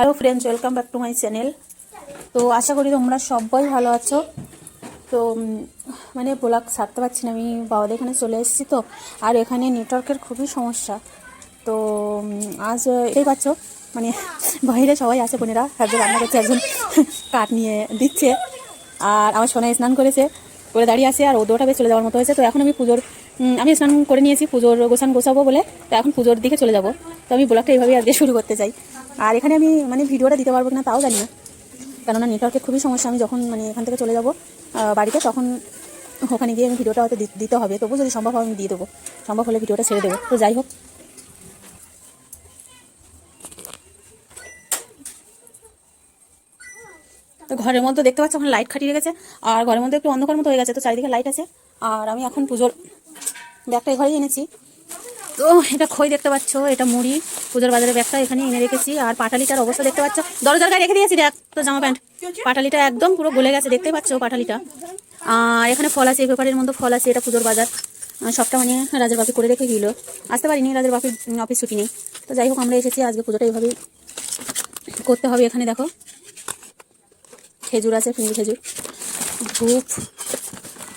Hello friends welcome back to my channel তো আশা করি তোমরা সবাই ভালো আছো। তো মানে ব্লগ ছাড়তে পারছি না, আমি বাবাদের এখানে চলে এসেছি তো। আর এখানে নেটওয়ার্কের খুবই সমস্যা। তো আজ এটাই পাচ্ছ মানে বাইরে সবাই আছে বোনেরা, একজন রান্না করছে, একজন কাঠ নিয়ে দিচ্ছে। আর আমার সোনায় স্নান করেছে, করে দাঁড়িয়ে আছে, আর ও দোটাবে চলে যাওয়ার মতো হয়েছে। তো এখন আমি পুজোর আমি স্নান করে নিয়েছি, পুজোর গোছান গোছাবো বলে। তো এখন পুজোর দিকে চলে যাব। তো আমি ব্লগটা এইভাবেই আজকে শুরু করতে চাই। আর এখানে আমি মানে ভিডিওটা দিতে পারব না তাও জানি না। কেননা নেটওয়ার্কের খুবই সমস্যা, আমি যখন মানে এখান থেকে চলে যাব বাড়িতে, তখন ওখানে গিয়ে আমি ভিডিওটা হয়তো দিতে হবে। তবু যদি সম্ভব হয় আমি দিয়ে দেবো। সম্ভব হলে ভিডিওটা ছেড়ে দেবো। তো যাই হোক। তো ঘরের মধ্যে দেখতে পাচ্ছ, ওখানে লাইট খাটিয়ে রেখেছে। আর ঘরের মধ্যে একটু অন্ধকার মতো হয়ে গেছে, তো চারিদিকে লাইট আছে। আর আমি এখন পুজোর ব্যাগটা ঘরেই এনেছি। তো এটা খই দেখতে পাচ্ছ, এটা মুড়ি। পুজোর বাজারে ব্যাগটা এখানে এনে রেখেছি। আর পাটালিটার অবস্থা দেখতে পাচ্ছ। দরজার গায়ে রেখে দিয়েছি, দেখ তো জামা প্যান্ট। পাটালিটা একদম পুরো গলে গেছে দেখতে পাচ্ছ পাটালিটা। আর এখানে ফল আছে এই পেপারের মধ্যে ফল আছে, এটা পুজোর বাজার। সবটা মানে রাজের বাপি করে রেখে গেল আসতে পারিনি রাজের বাপির অফিস ছুটি নেই। তো যাই হোক, আমরা এসেছি, আজকে পুজোটা এইভাবেই করতে হবে এখানে, দেখো। খেজুর আছে, ফিঙ্গি খেজুর। ধূপ,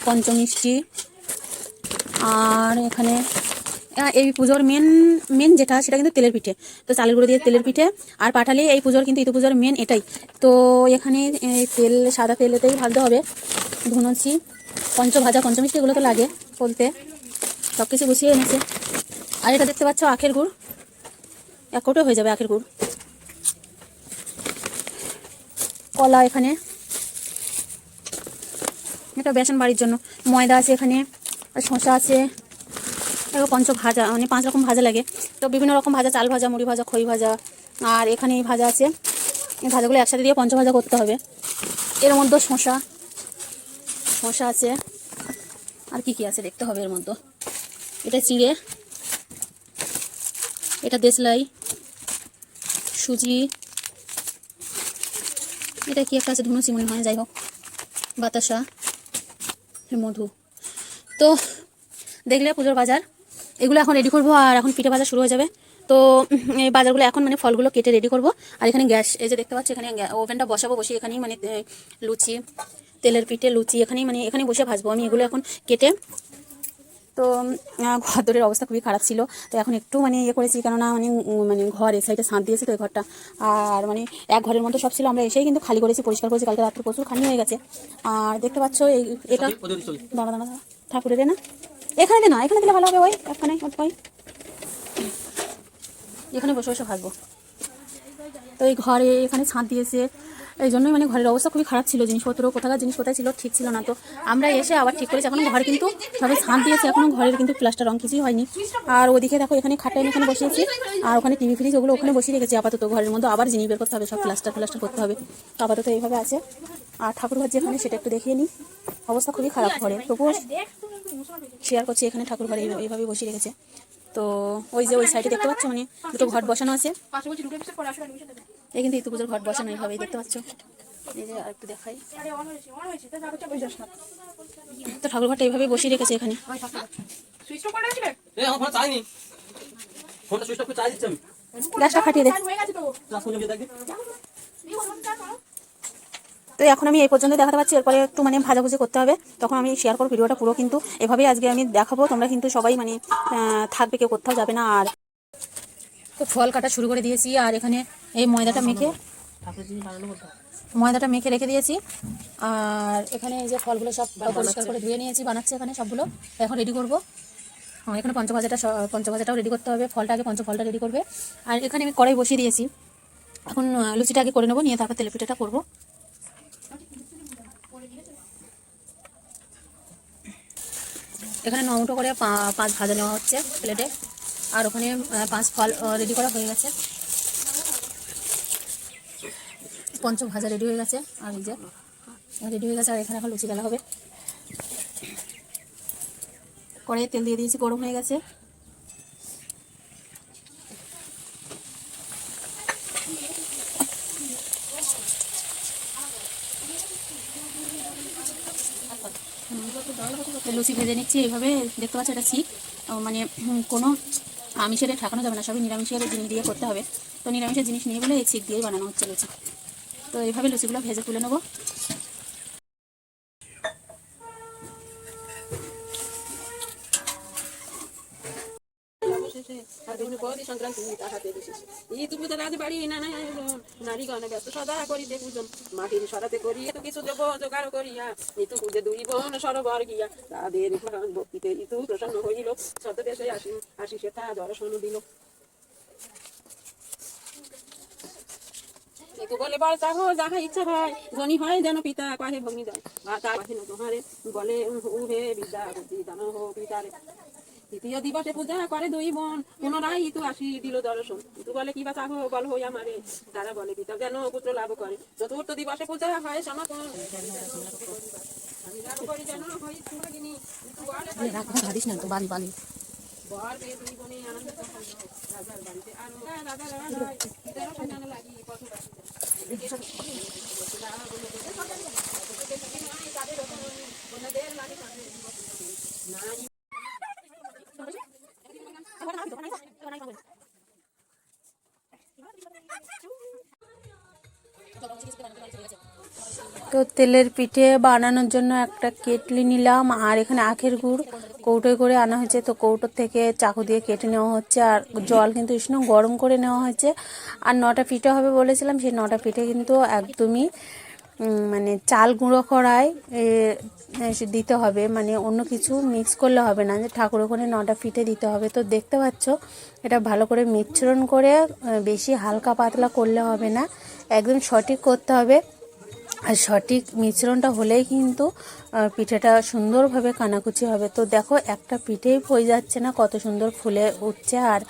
পঞ্চমিষ্টি। আর এখানে এই পুজোর মেন মেন যেটা, সেটা কিন্তু তেলের পিঠে। তো চালের গুঁড়ো দিয়ে তেলের পিঠে, আর পাঠালি এই পুজোর কিন্তু ইতু পুজোর মেন এটাই। তো এখানে তেল, সাদা তেলেতেই ভাজতে হবে। ধুনুচি পঞ্চ ভাজা, পঞ্চমিষ্টি, এগুলো তো লাগে বলতে। সব কিছু গুছিয়ে এনেছে। আর এটা দেখতে পাচ্ছ আখের গুড়। এক কোটো হয়ে যাবে আখের গুড়। কলা এখানে। এটা বেসন বাড়ির জন্য। ময়দা আছে এখানে, আর শসা আছে। এগুলো পঞ্চ ভাজা মানে পাঁচ রকম ভাজা লাগে। তো বিভিন্ন রকম ভাজা, চাল ভাজা, মুড়ি ভাজা, খই ভাজা, আর এখানে এই ভাজা আছে। এই ভাজাগুলো একসাথে দিয়ে পঞ্চ ভাজা করতে হবে। এর মধ্যে শসা শসা আছে। আর কি কি আছে দেখতে হবে এর মধ্যে? এটা চিড়ে, এটা দেশলাই, সুজি, এটা কি একটা আছে ধনুচি মনে হয় যাই হোক, বাতাসা, মধু। তো দেখলে পুজোর বাজার। এগুলো এখন রেডি করব আর এখন পিঠে ভাজা শুরু হয়ে যাবে। তো এই বাজারগুলো এখন মানে ফলগুলো কেটে রেডি করব। আর এখানে গ্যাস এই যে দেখতে পাচ্ছি এখানে ওভেনটা বসাবো বসে এখানেই মানে লুচি তেলের পিঠে লুচি এখানেই মানে এখানে বসে ভাজবো। আমি এগুলো এখন কেটে তো ঘরদোরের অবস্থা খুবই খারাপ ছিল। তো এখন একটু মানে ইয়ে করেছি কেননা মানে মানে ঘর এই সাইডে সাঁত দিয়েছি তো এই ঘরটা। আর মানে এক ঘরের মধ্যে সব ছিল আমরা এসেই কিন্তু খালি করেছি পরিষ্কার করেছি কালকে রাত্রে প্রচুর খালি হয়ে গেছে। আর দেখতে পাচ্ছ এই এটা দাঁড়া দাঁড়া ঠাকুরের না? এখানে দে না, এখানে দিলে ভালো হবে, ওই এখানে ওই এখানে বসে বসে ভাজবো তো এই ঘরে এখানে ছাদ দিয়েছে। এই জন্যই মানে ঘরের অবস্থা খুবই খারাপ ছিল, জিনিসপত্র কোথাকার জিনিস কোথায় ছিল ঠিক ছিল না তো। আমরা এসে আবার ঠিক করেছি, এখন ঘর কিন্তু সবাই ছাদ দিয়েছে এখনও ঘরের কিন্তু প্লাস্টার রং কিছুই হয়নি। আর ওদিকে দেখো, এখানে খাটটা আমি এখানে বসিয়েছি, আর ওখানে টিভি, ফ্রিজ ওগুলো ওখানে বসিয়ে রেখেছি, আপাতত ঘরের মধ্যে। আবার জিনিস বের করতে হবে, সব প্লাস্টার প্লাস্টার করতে হবে। তো আপাতত এইভাবে আছে। আর ঠাকুরঘর যেখানে, সেটা একটু দেখিয়ে নিই। অবস্থা খুবই খারাপ ঘরে। তবুও শেয়ার করছি এখানে ঠাকুর ঘরে এইভাবে বসিয়ে রেখেছে। তো ওই যে ওই সাইডে দেখতে পাচ্ছ মানে দুটো ঘট বসানো আছে। এই কিন্তু ইতু পুজোর ঘট বসানো এইভাবেই দেখতে পাচ্ছ। এই যে দেখাই। তো ঠাকুর ঘরটা এইভাবে বসিয়ে রেখেছে এখানে চাইনি ফোনটা সুইচ অফ করে চাই দিচ্ছি আমি গ্যাসটা খাটিয়ে দে ক্লাস করে দেখবি তো এখন আমি এই পর্যন্ত দেখাতে পাচ্ছি এরপরে একটু মানে ভাজাভুজি করতে হবে। তখন আমি শেয়ার করব ভিডিওটা পুরো কিন্তু। এভাবেই আজকে আমি দেখাবো। তোমরা কিন্তু সবাই মানে থাকবে কেউ কোথাও যাবে না। আর তো ফল কাটা শুরু করে দিয়েছি। আর এখানে এই ময়দাটা মেখে ময়দাটা মেখে রেখে দিয়েছি। আর এখানে এই যে ফলগুলো সব পরিষ্কার করে ধুয়ে নিয়েছি বানাচ্ছি এখানে সবগুলো। এখন রেডি করব। হ্যাঁ এখানে পঞ্চভাজাটা পঞ্চভাজাটাও রেডি করতে হবে। ফলটা আগে পঞ্চফলটা রেডি করবে। আর এখানে আমি কড়াই বসিয়ে দিয়েছি। এখন লুচিটা আগে করে নেব। নিয়ে তারপর তেলেপিঠাটা করব। এখানে নমটো করে পাঁচ ভাজা নেওয়া হচ্ছে প্লেটে। আর ওখানে পাঁচ ফল রেডি করা হয়ে গেছে। পঞ্চ ভাজা রেডি হয়ে গেছে, আর এই যে রেডি হয়ে গেছে, আর এখানে এখন লুচি গেলা হবে। কড়াইয়ে তেল দিয়ে দিয়েছি, গরম হয়ে গেছে। লুচি ভেজে নিচ্ছি, এইভাবে দেখতে পাচ্ছি এটা শিখ। মানে কোনো আমিষের ঠাকানো যাবে না, সবই নিরামিষের জিনিস দিয়ে করতে হবে। তো নিরামিষের জিনিস নিয়ে বলে এই ছিক দিয়েই বানানো হচ্ছে লুচি। তো এইভাবে লুচিগুলো ভেজে তুলে নেব। পদই সংক্রান্তি, তাহাতে বিশেষে। এই তো রাজ বাড়ি নানা নারীগণ ব্যস্ত, সদা করিতে পূজন। মাটির সরাতে করি এত কিছু দেব, জোগাড় করিয়া ঋতু পূজে দুই বোন সরোবর গিয়া। তাদের ভক্তিতে ঋতু প্রসন্ন হইল ছদ্মবেশে আসি আসি সেথা দর্শন দিল। ঋতু বলে বল চাহ যাহা ইচ্ছা হয়, ধনী হয় যেন পিতা কহে ভগ্নি যায় বা তা কহে না তোমারে, বলে উহে বিদ্যা বুদ্ধি দান হো পিতারে। তৃতীয় দিবসে পূজা করে দুই বোন। পুনরায় ইতু আসি দিল দর্শন। ইতু বলে কিবা চাহ বল হই আমারে। তারা বলে পিতা যেন পুত্র লাভ করে। চতুর্থ দিবসে পূজা হয় বলে ভাবিস না তো বালি বালি। বর পেয়ে দুই বোনে আনন্দ সফল রাজার বাড়িতে আরও রাজা রায় পিতারও সন্ধান লাগি পথ বাসিতে তো তেলের পিঠে বানানোর জন্য একটা কেটলি নিলাম, আর এখানে আখের গুড়। কৌটোয় করে আনা হয়েছে, তো কৌটোর থেকে চাকু দিয়ে কেটে নেওয়া হচ্ছে, আর জল কিন্তু উষ্ণ গরম করে নেওয়া হয়েছে। আর নটা পিঠে হবে বলেছিলাম, সেই নটা পিঠে কিন্তু একদমই মানে চাল গুঁড়ো করায় দিতে হবে। মানে অন্য কিছু মিক্স করলে হবে না। যে ঠাকুর ওখানে নটা পিঠে দিতে হবে। তো দেখতে পাচ্ছ, এটা ভালো করে মিশ্রণ করে বেশি হালকা পাতলা করলে হবে না। একদম সঠিক করতে হবে। আর সঠিক মিশ্রণটা হলেই কিন্তু পিঠেটা সুন্দরভাবে কানাকুচি হবে। তো দেখো, একটা পিঠেই হয়ে যাচ্ছে না, কত সুন্দর ফুলে উঠছে। আর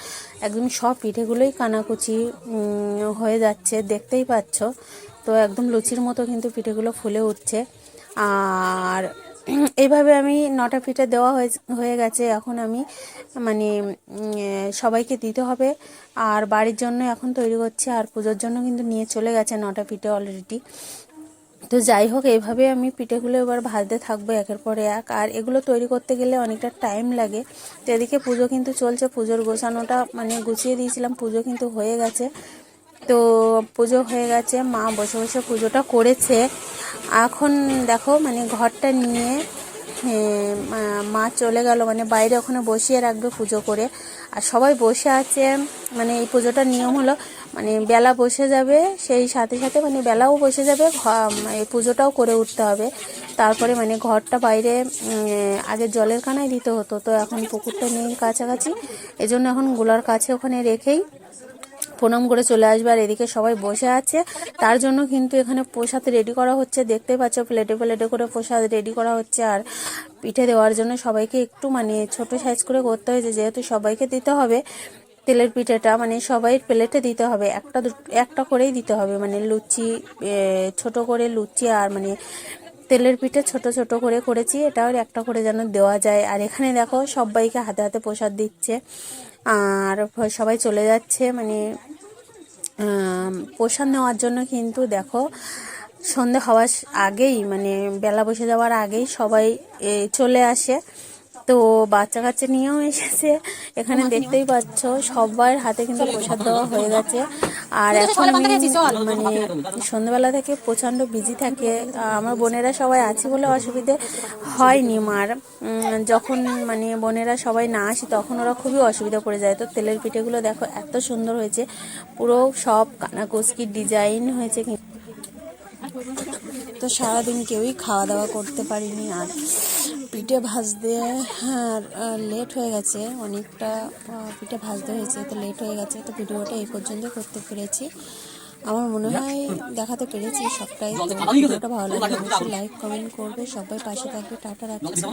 একদম সব পিঠেগুলোই কানাকুচি হয়ে যাচ্ছে। দেখতেই পাচ্ছ। তো একদম লুচির মতো কিন্তু পিঠেগুলো ফুলে উঠছে। আর এইভাবে আমি নটা পিঠে দেওয়া হয়ে গেছে। এখন আমি মানে সবাইকে দিতে হবে। আর বাড়ির জন্য এখন তৈরি করছি, আর পুজোর জন্য কিন্তু নিয়ে চলে গেছে নটা পিঠে অলরেডি তো যাই হোক, এইভাবে আমি পিঠেগুলো এবার ভাজতে থাকব একের পরে এক। আর এগুলো তৈরি করতে গেলে অনেকটা টাইম লাগে। তো এদিকে পুজো কিন্তু চলছে, পুজোর গোছানোটা মানে গুছিয়ে দিয়েছিলাম, পুজো কিন্তু হয়ে গেছে। তো পুজো হয়ে গেছে, মা বসে বসে পুজোটা করেছে। এখন দেখো মানে ঘরটা নিয়ে মা- চলে গেল মানে বাইরে ওখানে বসিয়ে রাখবে পুজো করে। আর সবাই বসে আছে মানে এই পুজোটার নিয়ম হলো মানে বেলা বসে যাবে, সেই সাথে সাথে মানে বেলাও বসে যাবে এই পুজোটাও করে উঠতে হবে। তারপরে মানে ঘরটা বাইরে আগে জলের কানায় দিতে হতো, তো এখন পুকুরটা নেই কাছাকাছি। এজন্য এখনগুলার কাছে ওখানে রেখেই প্রণাম করে চলে আসবে আর এদিকে সবাই বসে আছে। তার জন্য কিন্তু এখানে প্রসাদ রেডি করা হচ্ছে। দেখতে পাচ্ছ প্লেটে প্লেটে করে প্রসাদ রেডি করা হচ্ছে আর পিঠে দেওয়ার জন্য সবাইকে একটু মানে ছোট সাইজ করে করতে হয়েছে যেহেতু সবাইকে দিতে হবে। তেলের পিঠেটা মানে সবাই প্লেটে দিতে হবে। একটা একটা করেই দিতে হবে। মানে লুচি ছোট করে লুচি আর মানে তেলের পিঠে ছোট ছোট করে করেছি। এটাও একটা করে যেন দেওয়া যায়। আর এখানে দেখো সবাইকে হাতে হাতে প্রসাদ দিচ্ছে। আর সবাই চলে যাচ্ছে মানে প্রসাদ নেওয়ার জন্য কিন্তু দেখো, সন্ধে হওয়ার আগেই মানে বেলা বসে যাওয়ার আগেই সবাই চলে আসে। তো বাচ্চা কাচ্চা নিয়েও এসেছে। এখানে দেখতেই পাচ্ছ সবার হাতে কিন্তু প্রসাদ দেওয়া হয়ে গেছে। আর এখন মানে সন্ধ্যেবেলা থেকে প্রচণ্ড বিজি থাকে। আমার বোনেরা সবাই আছে বলে অসুবিধে হয়নি মার। যখন মানে বোনেরা সবাই না আসে তখন ওরা খুবই অসুবিধা পড়ে যায়। তো তেলের পিঠেগুলো দেখো এত সুন্দর হয়েছে। পুরো সব কানাকুস্কির ডিজাইন হয়েছে তো সারাদিন কেউই খাওয়া দাওয়া করতে পারিনি আর পিঠে ভাজতে হ্যাঁ লেট হয়ে গেছে অনেকটা পিঠে ভাজতে হয়েছে তো লেট হয়ে গেছে তো ভিডিওটা এই পর্যন্ত করতে পেরেছি। আমার মনে হয় দেখাতে পেরেছি সবটাই ভিডিওটা ভালো লাগে লাইক কমেন্ট করবে সবাই পাশে থাকবে টাটা হয়ে গেছে